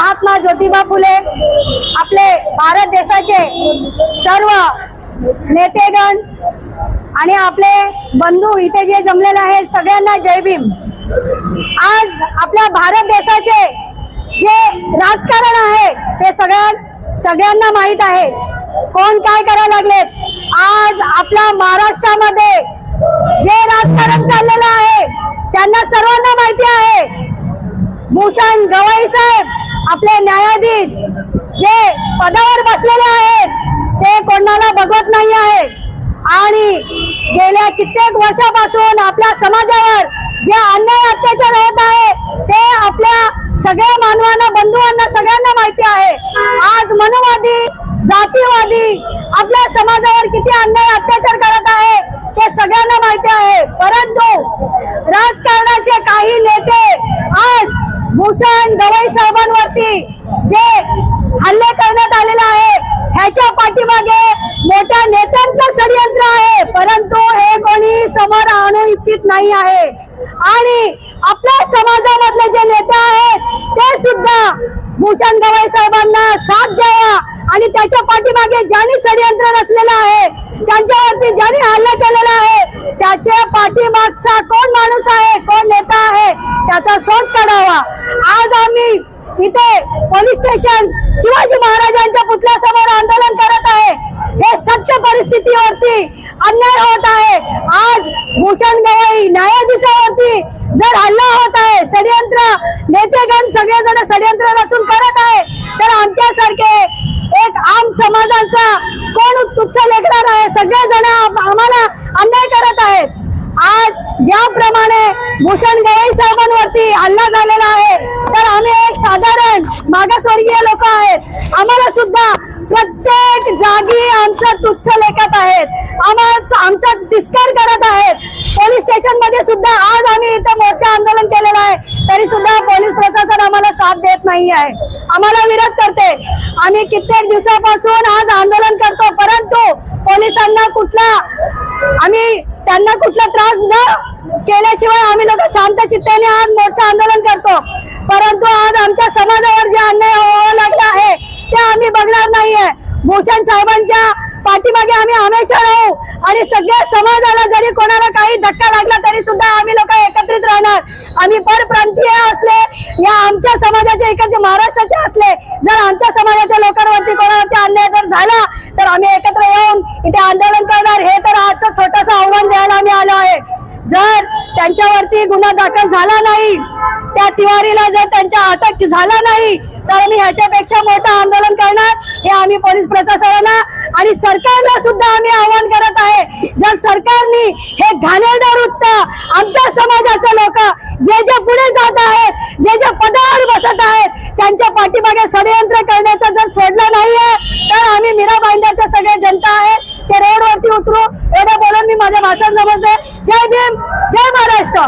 महात्मा ज्योतिबा फुले आपले भारत देशाचे सर्व नेतेगण आणि आपले बंधू इथे जे जमलेले आहेत सगळ्यांना जय भीम. आज आपल्या भारत देशाचे जे राजकारण आहे ते सगळ्या सगळ्यांना माहीत आहे. कोण काय करायला लागलेत? आज आपल्या महाराष्ट्रामध्ये जे राजकारण चाललेलं आहे त्यांना सर्वांना माहिती आहे. भूषण गवई साहेब आपले न्यायाधीश जे पदावर बसलेले आहेत ते कोणाला बघत नाही आहे. आणि गेल्या कित्येक वर्षापासून आपल्या समाजावर जे अन्याय अत्याचार होत आहे ते आपल्या सगळ्या मानवांना बंधुवांना सगळ्यांना माहिती आहे. आज मनुवादी जातीवादी आपल्या समाजावर किती अन्याय अत्याचार करत आहे ते सगळ्यांना माहिती आहे. परत राजकारणाचे काही नेते आज भूषण गवई साहेबांवरती जे हल्ले करण्यात आलेला आहे ह्याच्या पाठीमागे मोठ्या नेत्यांचं षडयंत्र आहे परंतु हे कोणी समोर आणू इच्छित नाही आहे. आणि आपल्या समाजामधले जे नेते आहेत ते सुद्धा भूषण गवई साहेबांना साथ द्यावा आणि त्याच्या पाठीमागे ज्यांनी षडयंत्र रचलेलं आहे त्यांच्यावरती ज्यांनी हल्ला केलेला आहे त्याच्या पाठीमागे कोण माणूस आहे कोण नेता आहे त्याचा शोध काढावा आज आम्ही इथे पोलीस स्टेशन शिवाजी महाराजांच्या पुतळ्यासमोर आंदोलन करत आहे. हे सत्य परिस्थितीवरती अन्याय होत आहे. आज भूषण गवई न्यायाधीशावरती जर हल्ला होत आहे षडयंत्र नेतेगण सगळेजण षडयंत्र रचून करत आहे तर आमच्यासारखे एक आम समाजाचा कोण तुच्छ लेखणार आहे? सगळेजण आम्हाला अन्याय करत आहेत. आज ज्याप्रमाणे भूषण गवई साहेबांवरती हल्ला झालेला आहे साधारण मागासवर्गीय लोक आहेत. आम्हाला सुद्धा प्रत्येक जागी आमचं तुच्छ लेखत आहेत. आम्हाला आमचा तिस्कार करत आहेत. पोलीस स्टेशनमध्ये सुद्धा आज आम्ही इथं मोर्चा आंदोलन केलेलं आहे. तरी सुद्धा पोलीस प्रशासन आम्हाला साथ देत नाही आहे. आम्हाला विरोध करते. आम्ही कित्येक दिवसापासून आज आंदोलन करतो परंतु पोलिसांना कुठला आम्ही त्यांना कुठला त्रास न केल्याशिवाय आम्ही लोक शांत चित्ताने आज मोर्चा आंदोलन करतो परंतु आज आमच्या समाजावर जे अन्याय व्हावं लागला आहे ते आम्ही बघणार नाहीये. भूषण साहेबांच्या पाठीमागे आम्ही हमेशा राहू. आणि सगळ्या समाजाला जरी कोणाला काही धक्का लागला तरी सुद्धा आम्ही लोक एकत्रित राहणार. आम्ही परप्रांतीय असले या आमच्या समाजाचे एकत्र महाराष्ट्राचे असले जर आमच्या समाजाच्या लोकांवरती कोणावरती अन्याय जर झाला तर आम्ही एकत्र येऊन इथे आंदोलन करणार. हे तर आजचं छोटस आव्हान द्यायला आम्ही आलो आहे. जर त्यांच्यावरती गुन्हा दाखल झाला नाही त्या तिवारीला जर त्यांच्या अटक झाला नाही तर आम्ही ह्याच्यापेक्षा मोठं आंदोलन करणार हे आम्ही पोलीस प्रशासनाला आणि सरकारला सुद्धा आम्ही आवाहन करत आहे. जर सरकारने हे घाणेरदार वृत्त आमच्या समाजाचे लोक जे जे पुढे जात आहेत जे जे पदावर बसत आहेत त्यांच्या पाठीमागे षडयंत्र करण्याचं जर सोडलं नाहीये तर आम्ही मीरा बांधाचे सगळे जनता आहेत ते रोडवरती उतरू. एवढं बोलून मी माझं भाषण समजते. जय भीम जय महाराष्ट्र.